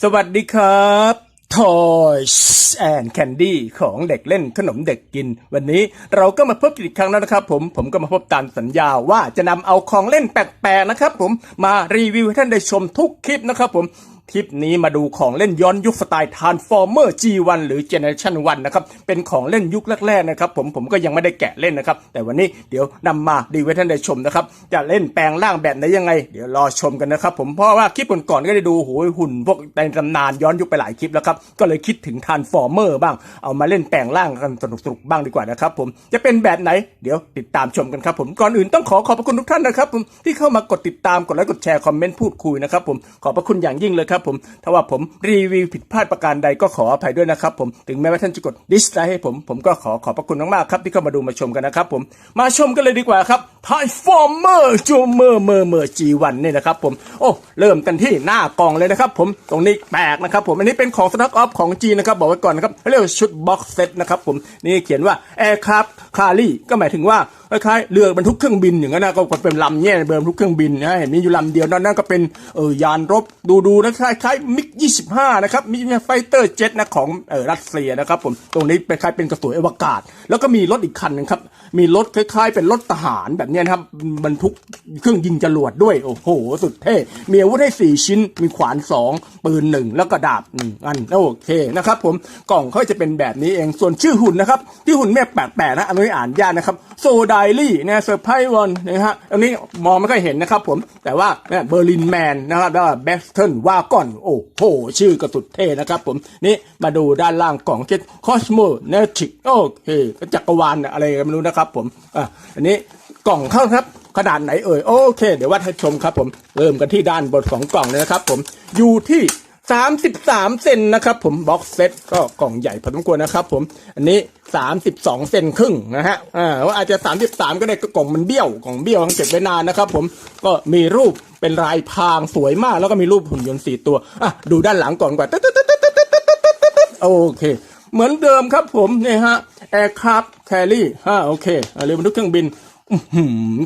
สวัสดีครับ Toys and Candy ของเด็กเล่นขนมเด็กกิน วันนี้เราก็มาพบกันอีกครั้งแล้วนะครับผม ผมก็มาพบตามสัญญาว่าจะนำเอาของเล่นแปลกๆนะครับผมมารีวิวให้ท่านได้ชมทุกคลิปนะครับผม คลิปนี้มาดูของเล่นย้อนยุคสไตล์ Transformer G1 หรือ Generation 1 นะครับ เป็นของเล่นยุคแรกๆนะครับ ผมผมก็ยังไม่ได้แกะเล่นนะครับ แต่วันนี้เดี๋ยวนำมาดีไว้ท่านได้ชมนะครับ จะเล่นแปลงร่างแบบไหนยังไง เดี๋ยวรอชมกันนะครับ ผมเพราะว่าคลิปก่อนๆก็ได้ดูโหยหุ่นพวกในตำนานย้อนยุคไปหลายคลิปแล้วครับ ก็เลยคิดถึง Transformer บ้าง เอามาเล่นแปลงร่างกันสนุกๆบ้างดีกว่านะครับ ผมจะเป็นแบบไหน เดี๋ยวติดตามชมกันครับ ผมก่อนอื่นต้องขอขอบพระคุณทุกท่านนะครับผมที่เข้ามากดติดตามกดไลค์กดแชร์คอมเมนต์พูดคุยนะครับผมขอบพระคุณอย่างยิ่งเลยครับผม ถ้าว่าผมรีวิวผิดพลาดประการใดก็ขออภัยด้วยนะครับผม ถึงแม้ว่าท่านจะกดดิสไลค์ให้ผม ผมก็ขอขอบพระคุณมากๆครับ ที่เข้ามาดูมาชมกันนะครับผม มาชมกันเลยดีกว่าครับ Transformer จูเมอร์เมอร์เมอร์ G1 นี่นะครับผม โอ้ เริ่มกันที่หน้ากล่องเลยนะครับผม ตรงนี้แปลกนะครับผม อันนี้เป็นของสต็อกออฟของจีนนะครับ บอกไว้ก่อนนะครับเรียกว่าชุดบ็อกเซตนะครับผม นี่เขียนว่า Aircraft Carry ก็หมายถึงว่าคล้ายๆเรือบรรทุกเครื่องบินอย่างนั้นนะก็เป็นลำแง่เรือบรรทุกเครื่องบินนะเห็นมีอยู่ลำเดียวนั่นนั่นก็เป็นเออยานรบดูดูๆนะคล้ายๆมิก 25 นะครับมิไฟเตอร์เจ็ตนะของเออรัสเซียนะครับผมตรงนี้เป็นคล้ายเป็นกระสวยอวกาศ แล้วก็มีรถอีกคันหนึงครับ มีรถคล้ายๆ เป็นรถทหารแบบเนี้ยนะครับบรรทุกเครื่องยิงจรวดด้วย โอ้โห สุดเท่มีอาวุธให้สี่ชิ้น มีขวานสองปืนหนึ่งแล้วก็ดาบหนึ่งอันโอเคนะครับผมกล่องเขาจะเป็นแบบนี้เองส่วนชื่อหุ่นนะครับที่หุ่นแม่แปลกๆนะอันนี้อ่านยากนะครับโซไดลี่นะเซอร์ไพรส์วันนะฮะอันนี้มองไม่ค่อยเห็นนะครับผมแต่ว่าเบอร์ลินแมนนะครับแล้วก็แบสเทิลว่าก่อน โอ้โห ชื่อก็สุดเท่นะครับผม นี่มาดูด้านล่างกล่องเช็ดคอสโมเนติกโอเคจักรวาลอะไรก็ไม่รู้นะครับผมอะอันนี้กล่องเข้าครับขนาดไหนเอ่ยโอเค เดี๋ยววัดให้ชมครับผมเริ่มกันที่ด้านบนของกล่องเลยนะครับผมอยู่ที่33 เซนนะครับผมบ็อกเซตก็กล่องใหญ่พอสมควรนะครับผมอันนี้ 32 เซนครึ่งนะฮะอ่าว่าอาจจะ 33 ก็ได้ก็กล่องมันเบี้ยวกล่องเบี้ยวต้องเก็บไว้นานนะครับผมก็มีรูป เป็นลายพางสวยมาก แล้วก็มีรูปหุ่นยนต์สี่ตัวอะดูด้านหลังก่อนก่อนโอเค เหมือนเดิมครับผมเนี่ยฮะแอร์ครับแคลรี่ฮะโอเคเรือบรรทุกเครื่องบิน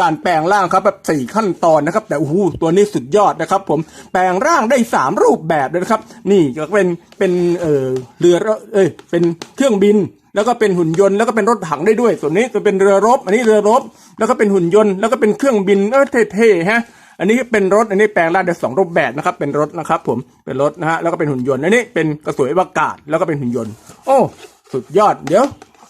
การแปลงร่างครับแบบสี่ขั้นตอนนะครับ แต่โอ้โหตัวนี้สุดยอดนะครับ ผมแปลงร่างได้สามรูปแบบเลยนะครับ นี่ก็เป็นเป็นเออเรือเอ้ยเป็นเครื่องบิน แล้วก็เป็นหุ่นยนต์แล้วก็เป็นรถถังได้ด้วยส่วนนี้จะเป็นเรือรบ อันนี้เรือรบ แล้วก็เป็นหุ่นยนต์แล้วก็เป็นเครื่องบินเออเท่ๆฮะ อันนี้เป็นรถอันนี้แปลงร่างได้สองรูปแบบนะครับ เป็นรถนะครับผมเป็นรถนะฮะแล้วก็เป็นหุ่นยนต์อันนี้เป็นกระสวยอวกาศแล้วก็เป็นหุ่นยนต์ โอ้ สุดยอดเดี๋ยว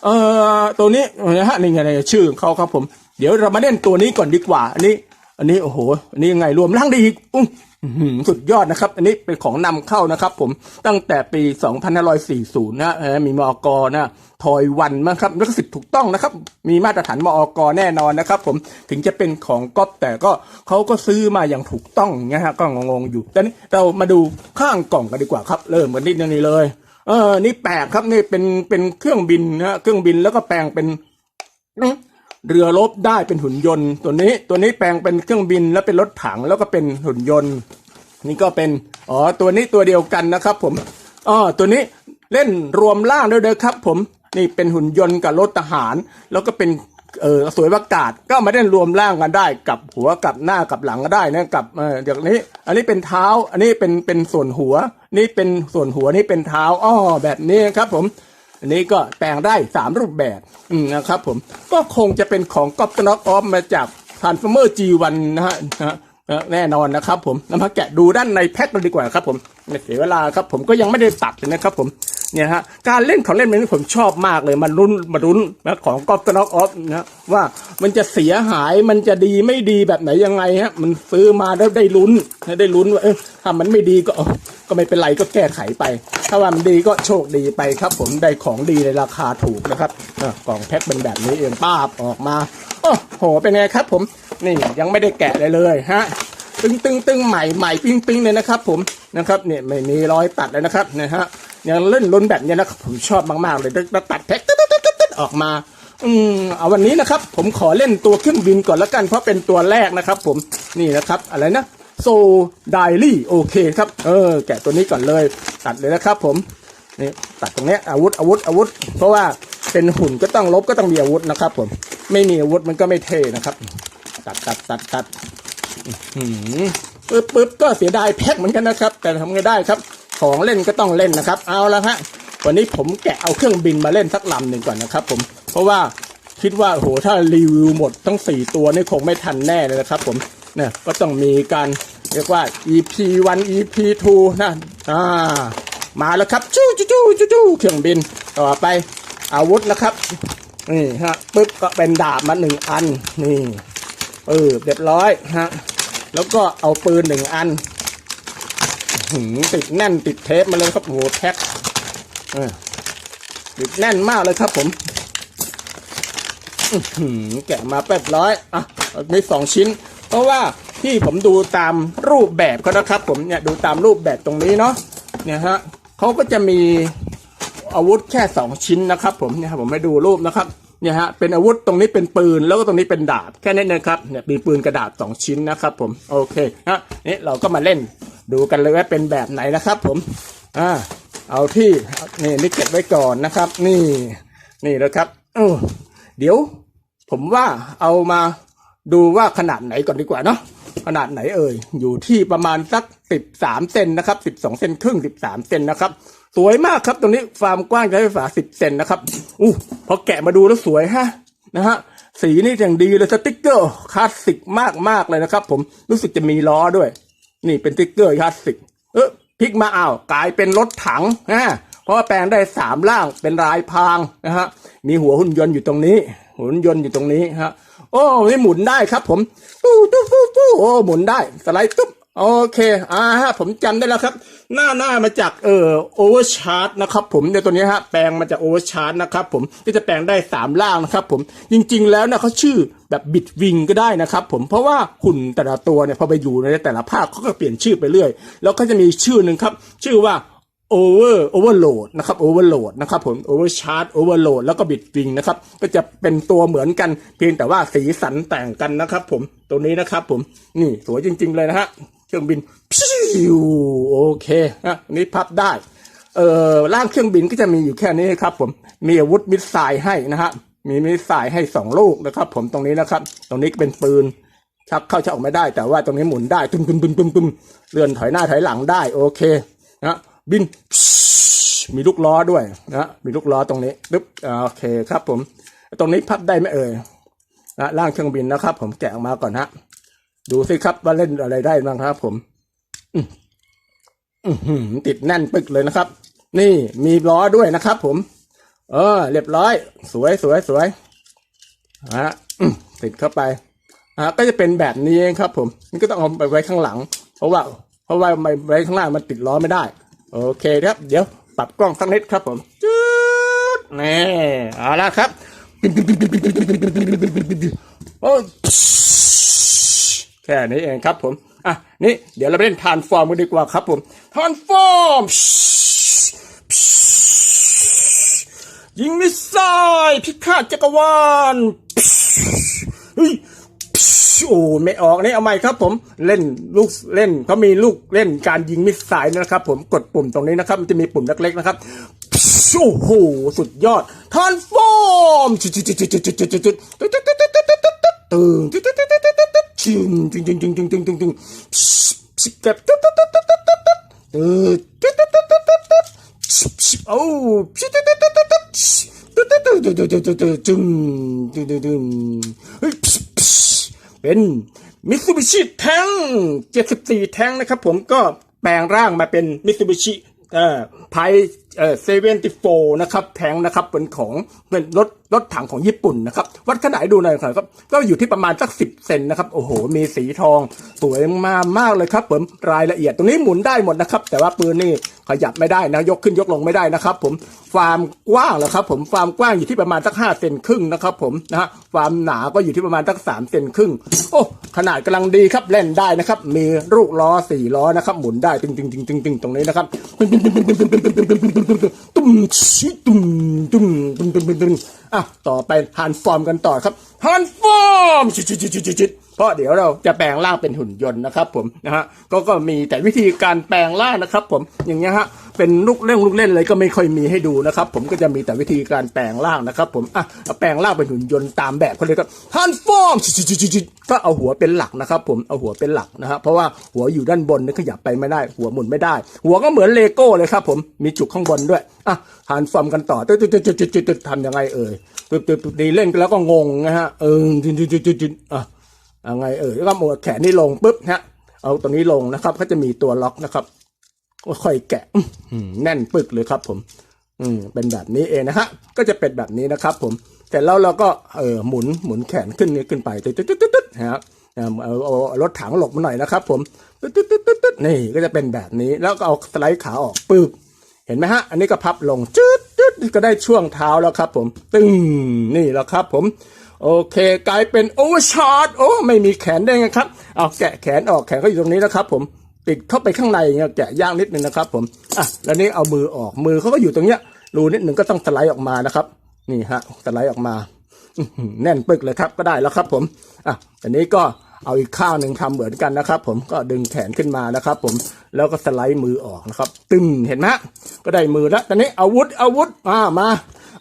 เอ่อตัวนี้นะฮะนี่ไงชื่อของเขาครับผม เดี๋ยวเรามาเล่นตัวนี้ก่อนดีกว่า อันนี้ อันนี้โอ้โหอันนี้ยังไงรวมร่างไดีอีกอุ้ง สุดยอดนะครับ อันนี้เป็นของนำเข้านะครับ ผมตั้งแต่ปี 2540 นะมีมอกนะทอยวันมั้งครับลิขสิทธิ์ถูกต้องนะครับ มีมาตรฐานมอกแน่นอนนะครับ ผมถึงจะเป็นของก๊อปแต่ก็เขาก็ซื้อมาอย่างถูกต้องนะฮะก็งงๆอยู่แต่นี้เรามาดูข้างกล่องกันดีกว่าครับ เริ่มกันนิดนี้เลย เออ นี่แปลกครับนี่เป็นเป็นเครื่องบินนะฮะเครื่องบินแล้วก็แปลงเป็น เรือรบได้เป็นหุ่นยนต์ ตัวนี้ตัวนี้แปลงเป็นเครื่องบินแล้วเป็นรถถังแล้วก็เป็นหุ่นยนต์ นี่ก็เป็นอ๋อตัวนี้ตัวเดียวกันนะครับ ผมอ๋อตัวนี้เล่นรวมร่างด้วยเด้อครับ ผมนี่เป็นหุ่นยนต์กับรถทหาร แล้วก็เป็นเออสวยประกาศก็มาเล่นรวมร่างกันได้กับหัวกับหน้ากับหลังก็ได้นะกับเอออย่างนี้ อันนี้เป็นเท้า อันนี้เป็นเป็นส่วนหัว นี่เป็นส่วนหัวนี่เป็นเท้าอ้อแบบนี้ครับผม อันนี้ก็แปลงได้สามรูปแบบนะครับผมก็คงจะเป็นของก๊อปน็อกออฟมาจาก Transformer G1 นะฮะนะฮะแน่นอนนะครับผมนำมาแกะดูด้านในแพ็คกันดีกว่าครับผมไม่เสียเวลาครับผมก็ยังไม่ได้ตัดเลยนะครับผม เนี่ยฮะการเล่นของเล่นแบบนี้ผมชอบมากเลยมันรุนมารุนนะของก๊อปน็อกออฟนะว่ามันจะเสียหายมันจะดีไม่ดีแบบไหนยังไงฮะมันซื้อมาแล้วได้ลุ้นได้ลุ้นว่าเอ้ยถ้ามันไม่ดีก็ก็ไม่เป็นไรก็แก้ไขไป ถ้าว่ามันดีก็โชคดีไปครับ ผมได้ของดีในราคาถูกนะครับกล่องแพ็คเป็นแบบนี้เองป้าบออกมาโอ้โหเป็นไงครับ ผมนี่ยังไม่ได้แกะเลยเลยฮะตึงตึงตึงใหม่ใหม่ปิ้งปิ้งเลยนะครับ ผม นะครับเนี่ยไม่มีรอยตัดเลยนะครับนะฮะยังเล่นลุ้นแบบเนี้ยนะครับผมชอบมากๆเลยตัดแพ็คตึ๊ดตัดตัดตัดออกมาอืมเอาวันนี้นะครับ ผมขอเล่นตัวเครื่องบินก่อนละกันเพราะเป็นตัวแรกนะครับ ผมนี่นะครับ อะไรนะโซไดลี่โอเคครับ เออ แกะตัวนี้ก่อนเลย ตัดเลยนะครับ ผมนี่ตัดตรงเนี้ยอาวุธอาวุธอาวุธ เพราะว่าเป็นหุ่นก็ต้องลบก็ต้องมีอาวุธนะครับ ผม ไม่มีอาวุธมันก็ไม่เท่นะครับ ตัดตัดตัดตัดหืม ปึ๊บปึ๊บก็เสียดายแพ็คเหมือนกันนะครับ แต่ทำไงได้ครับ ของเล่นก็ต้องเล่นนะครับ เอาละฮะวันนี้ผมแกะเอาเครื่องบินมาเล่นสักลำหนึ่งก่อนนะครับ ผมเพราะว่าคิดว่าโหถ้ารีวิวหมดทั้งสี่ตัวนี่คงไม่ทันแน่เลยนะครับผมเนี่ยก็ต้องมีการเรียกว่า EP 1 EP 2นะอ่ามาแล้วครับจู้จู้จู้จู้จู้เครื่องบินต่อไปอาวุธนะครับนี่ฮะปึ๊บก็เป็นดาบมาหนึ่งอันนี่เออเรียบร้อยฮะ แล้วก็เอาปืนหนึ่งอันหืติดแน่นติดเทปมาเลยครับโหแพ็คติดแน่นมากเลยครับผมแกะมาแป๊บร้อยอะมีสองชิ้น เพราะว่าที่ผมดูตามรูปแบบเขานะครับ ผมเนี่ยดูตามรูปแบบตรงนี้เนาะเนี่ยฮะเขาก็จะมี อาวุธแค่สองชิ้นนะครับ ผมเนี่ยผมให้ดูรูปนะครับเนี่ยฮะเป็นอาวุธตรงนี้เป็นปืนแล้วก็ตรงนี้เป็นดาบแค่นี้นะครับเนี่ยมีปืนกระดาษสองชิ้นนะครับ ผมโอเคฮะนี่เราก็มาเล่นดูกันเลยว่าเป็นแบบไหนนะครับ ผมอ่าเอาที่นี่นี่เก็บไว้ก่อนนะครับ นี่นี่นะครับเออเดี๋ยว ผมว่าเอามาดูว่าขนาดไหนก่อนดีกว่าเนาะ ขนาดไหนเอ่ย อยู่ที่ประมาณสักสิบสามเซนนะครับสิบสองเซนครึ่งสิบสามเซนนะครับ สวยมากครับตรงนี้ความกว้างใช้ไฟฟ้าสิบเซนนะครับอู้พอแกะมาดูแล้วสวยฮะนะฮะสีนี่อย่างดีเลยสติ๊กเกอร์คลาสสิกมากมากเลยนะครับ ผมรู้สึกจะมีล้อด้วย นี่เป็นสติ๊กเกอร์คลาสสิกเออพลิกมาอ้าวกลายเป็นรถถังนะเพราะว่าแปลงได้สามล่างเป็นลายพรางนะฮะมีหัวหุ่นยนต์อยู่ตรงนี้หุ่นยนต์อยู่ตรงนี้ฮะ โอ้นี่หมุนได้ครับ ผมตู้ตู้ตู้ตู้โอ้หมุนได้สไลด์ตุ๊บโอเคอ่าฮะผมจำได้แล้วครับ หน้าหน้ามาจากเอ่อโอเวอร์ชาร์ตนะครับผมในตัวนี้ฮะแปลงมาจากโอเวอร์ชาร์ตนะครับผมที่จะแปลงได้สามล่างนะครับผมจริงๆแล้วนะเขาชื่อแบบบิดวิงก็ได้นะครับผมเพราะว่าหุ่นแต่ละตัวเนี่ยพอไปอยู่ในแต่ละภาคเขาก็เปลี่ยนชื่อไปเรื่อย แล้วก็จะมีชื่อหนึ่งครับ ชื่อว่า over overload นะครับ overload นะครับผม overcharge overload แล้วก็ bit wing นะครับก็จะเป็นตัวเหมือนกันเพียงแต่ว่าสีสันแต่งกันนะครับ ผมตัวนี้นะครับ ผมนี่สวยจริง ๆ เลยนะฮะเครื่องบินพิวโอเคนะนนี้พับได้เอ่อร่างเครื่องบินก็จะมีอยู่แค่นี้ครับ ผมมีอาวุธมิสไซล์ให้นะฮะมีมิสไซล์ให้สองลูกนะครับ ผมตรงนี้นะครับ ตรงนี้เป็นปืนชักเข้าชักออกไม่ได้ แต่ว่าตรงนี้หมุนได้ตุ้มตุ้มตุ้มตุ้มตุ้มเลื่อนถอยหน้าถอยหลังได้ โอเคนะ บิน มีลูกล้อด้วยนะมีลูกล้อตรงนี้ปึ๊บโอเคครับผม ตรงนี้พับได้ไหมเอ่ยนะล่างเครื่องบินนะครับ ผมแกะออกมาก่อนฮะ ดูสิครับว่าเล่นอะไรได้บ้างครับ ผมอืมอื้อหือติดแน่นปึกเลยนะครับ นี่มีล้อด้วยนะครับ ผม เออ เรียบร้อย สวยสวยสวยฮะติดเข้าไปอ่าก็จะเป็นแบบนี้เองครับ ผมนี่ก็ต้องเอาไปไว้ข้างหลัง เพราะว่า เพราะว่าไม่ไว้ข้างล่างมันติดล้อไม่ได้ โอเคครับ เดี๋ยวปรับกล้องสักนิดครับผมจืดนี่เอาละครับโอ้แค่นี้เองครับผมอะนี่เดี๋ยวเราไปเล่นทานฟอร์มกันดีกว่าครับผมทานฟอร์มยิงมิสไซล์พิฆาตจักรวาลเฮ้ย โอ้ไม่ออกนี่เอาใหม่ครับผมเล่นลูกเล่นเขามีลูกเล่นการยิงมิสไซล์นะครับ ผมกดปุ่มตรงนี้นะครับ มันจะมีปุ่มเล็กๆนะครับโอ้โหสุดยอดทานฟอร์มตึงจึงจึงจึงจึงจึงจึงจึงแบบโอ้จึงจึงจึงจึงเฮ้ย เป็นมิตซูบิชิแทง74 แทงนะครับผมก็แปลงร่างมาเป็นมิตซูบิชิเอ่อไพเอ่อ74นะครับแทงนะครับเป็นของเป็นรถรถถังของญี่ปุ่นนะครับวัดขนาดดูหน่อยครับก็อยู่ที่ประมาณสัก10เซนนะครับโอ้โห มีสีทอง สวยมากมากเลยครับผมรายละเอียดตรงนี้หมุนได้หมดนะครับแต่ว่าปืนนี่ขยับไม่ได้นะยกขึ้นยกลงไม่ได้นะครับ ผมความกว้างเหรอครับ ผมความกว้างอยู่ที่ประมาณสัก5เซนครึ่งนะครับ ผมนะฮะความหนาก็อยู่ที่ประมาณสัก3เซนครึ่งโอ้ขนาดกำลังดีครับเล่นได้นะครับ มีลูกล้อสี่ล้อนะครับ หมุนได้ตึงตึงตึงตึงตึงตรงนี้นะครับตุ้มชิตุ้มตุ้มตุ้มตุ้มตุ้มตุ้มอะต่อไปฮันฟอร์มกันต่อครับฮันฟอร์มชิชิชิชิชิชิเพราะเดี๋ยวเราจะแปลงร่างเป็นหุ่นยนต์นะครับผมนะฮะก็ก็มีแต่วิธีการแปลงร่างนะครับผมอย่างเงี้ยฮะ เป็นลูกเล่นลูกเล่นอะไรก็ไม่ค่อยมีให้ดูนะครับ ผมก็จะมีแต่วิธีการแปลงร่างนะครับ ผมอะแปลงร่างเป็นหุ่นยนต์ตามแบบเขาเลยครับทันฟอร์มก็เอาหัวเป็นหลักนะครับ ผมเอาหัวเป็นหลักนะครับเพราะว่าหัวอยู่ด้านบนนี่ขยับไปไม่ได้ หัวหมุนไม่ได้ หัวก็เหมือนเลโก้เลยครับ ผมมีจุกข้างบนด้วยอะทันฟอร์มกันต่อตึ๊ดตึ๊ดตึ๊ดตึ๊ดตึ๊ดตึ๊ดทำยังไงเอ่ยตึ๊ดตึ๊ดตึ๊ดดีเล่นแล้วก็งงนะฮะเออตึ๊ดตึ๊ดตึ๊ดตึ๊ดอะยังไงเอ่ยก็หมดแขนนี่ลงปุ๊บฮะเอาตรงนี้ลงนะครับก็จะมีตัวล็อกนะครับ ค่อยแกะแน่นปึกเลยครับผม อืมเป็นแบบนี้เองนะฮะ ก็จะเป็นแบบนี้นะครับ ผมเสร็จแล้วเราก็เออหมุนหมุนแขนขึ้นนี้ขึ้นไปตึ๊ดตึ๊ดตึ๊ดตึ๊ดตึ๊ดนะเอาเอารถถังหลบมาหน่อยนะครับ ผมตึ๊ดตึ๊ดตึ๊ดตึ๊ดตึ๊ดนี่ก็จะเป็นแบบนี้ แล้วก็เอาสไลด์ขาออกปึ๊บเห็นไหมฮะ อันนี้ก็พับลงจืดจืดก็ได้ช่วงเท้าแล้วครับ ผม ตึ้งนี่แล้วครับ ผมโอเค กลายเป็นโอเวอร์ชาร์ตโอ้ไม่มีแขนได้ไงครับ เอาแกะแขนออกแขนก็อยู่ตรงนี้นะครับผม ติดเข้าไปข้างในเงี้ยแกะย่างนิดนึงนะครับ ผมอะแล้วนี่เอามือออกมือเขาก็อยู่ตรงเนี้ยรูนิดหนึ่งก็ต้องสไลด์ออกมานะครับ นี่ฮะสไลด์ออกมาแน่นปึกเลยครับก็ได้แล้วครับ ผมอะอันนี้ก็เอาอีกข้างหนึ่งทำเหมือนกันนะครับ ผมก็ดึงแขนขึ้นมานะครับ ผมแล้วก็สไลด์มือออกนะครับ ตึงเห็นไหมก็ได้มือแล้วตอนนี้อาวุธอาวุธมามา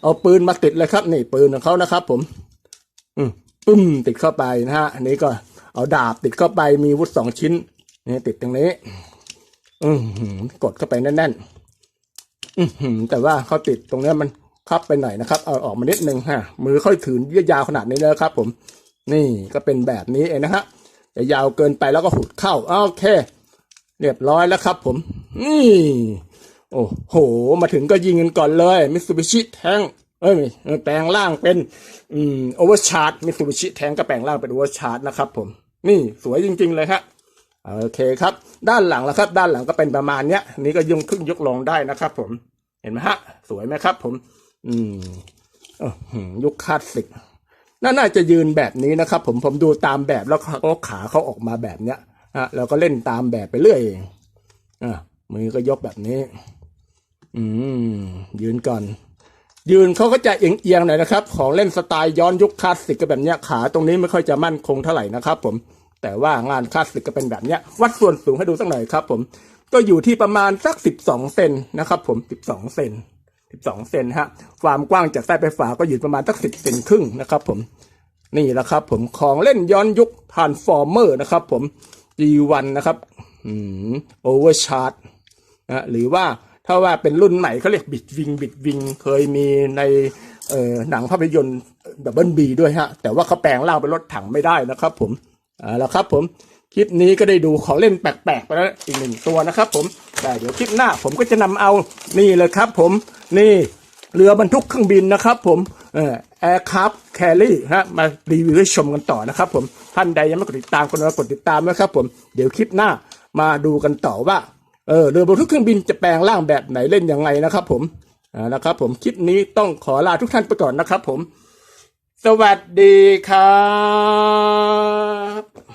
เอาปืนมาติดเลยครับ นี่ปืนของเขานะครับ ผม อืมปึ้มติดเข้าไปนะฮะอันนี้ก็เอาดาบติดเข้าไปมีวุธสองชิ้น นี่ติดตรงนี้ อือหือกดเข้าไปแน่นๆอือหือแต่ว่าเขาติดตรงนี้มันคับไปหน่อยนะครับเอาออกมานิดนึงฮะมือค่อยถือยาวขนาดนี้เลยครับ ผม นี่ก็เป็นแบบนี้เองนะฮะจะยาวเกินไปแล้วก็หุดเข้าโอเค เรียบร้อยแล้วครับ ผมนี่โอ้โห มาถึงก็ยิงกันก่อนเลยมิ t ซูบิชิแทงเอ้ยแปลงร่างเป็นอืมโอเวอร์ชาร์ m มิ t ซูบิชิแทงก็แปลงร่างเป็นโอเวอร์ชาร์นะครับ ผม นี่สวยจริง ๆ เลยฮะ โอเคครับ ด้านหลังแล้วครับ ด้านหลังก็เป็นประมาณเนี้ยนี้ก็ยกขึ้นยกลงได้นะครับ ผมเห็นไหมฮะ สวยไหมครับ ผม อืมยุคคลาสสิกน่าน่าจะยืนแบบนี้นะครับ ผมผมดูตามแบบแล้วก็ขาเขาออกมาแบบเนี้ยอะเราก็เล่นตามแบบไปเรื่อยเองอะมือก็ยกแบบนี้ อืม ยืนก่อน ยืนเขาก็จะเอียงๆหน่อยนะครับ ของเล่นสไตล์ย้อนยุคคลาสสิกก็แบบเนี้ยขาตรงนี้ไม่ค่อยจะมั่นคงเท่าไหร่นะครับ ผม แต่ว่างานคลาสสิกก็เป็นแบบเนี้ย วัดส่วนสูงให้ดูสักหน่อยครับ ผม ก็อยู่ที่ประมาณสักสิบสองเซนนะครับผมสิบสองเซนสิบสองเซนฮะ ความกว้างจากใต้ไปฝาก็อยู่ประมาณสักสิบเซนครึ่งนะครับผม นี่แหละครับ ผมของเล่นย้อนยุคทานฟอร์เมอร์นะครับ ผม G1 นะครับอืมโอเวอร์ชาร์นะหรือว่าถ้าว่าเป็นรุ่นใหม่เขาเรียกบิดวิงบิดวิงเคยมีในหนังภาพยนตร์ดับเบิลบีด้วยฮะ แต่ว่าเขาแปลงร่างเป็นรถถังไม่ได้นะครับผม เอ่าแล้วครับผมคลิปนี้ก็ได้ดูของเล่นแปลกๆไปแล้วอีกหนึ่งตัวนะครับผมแต่เดี๋ยวคลิปหน้าผมก็จะนำเอานี่เลยครับผมนี่เรือบรรทุกเครื่องบินนะครับผมเอ่อ aircraft carry ฮะมารีวิวให้ชมกันต่อนะครับผมท่านใดยังไม่กดติดตามก็มากดติดตามนะครับผมเดี๋ยวคลิปหน้ามาดูกันต่อว่าเออเรือบรรทุกเครื่องบินจะแปลงร่างแบบไหนเล่นยังไงนะครับผมอ่านะครับผมคลิปนี้ต้องขอลาทุกท่านไปก่อนนะครับผม สวัสดีครับ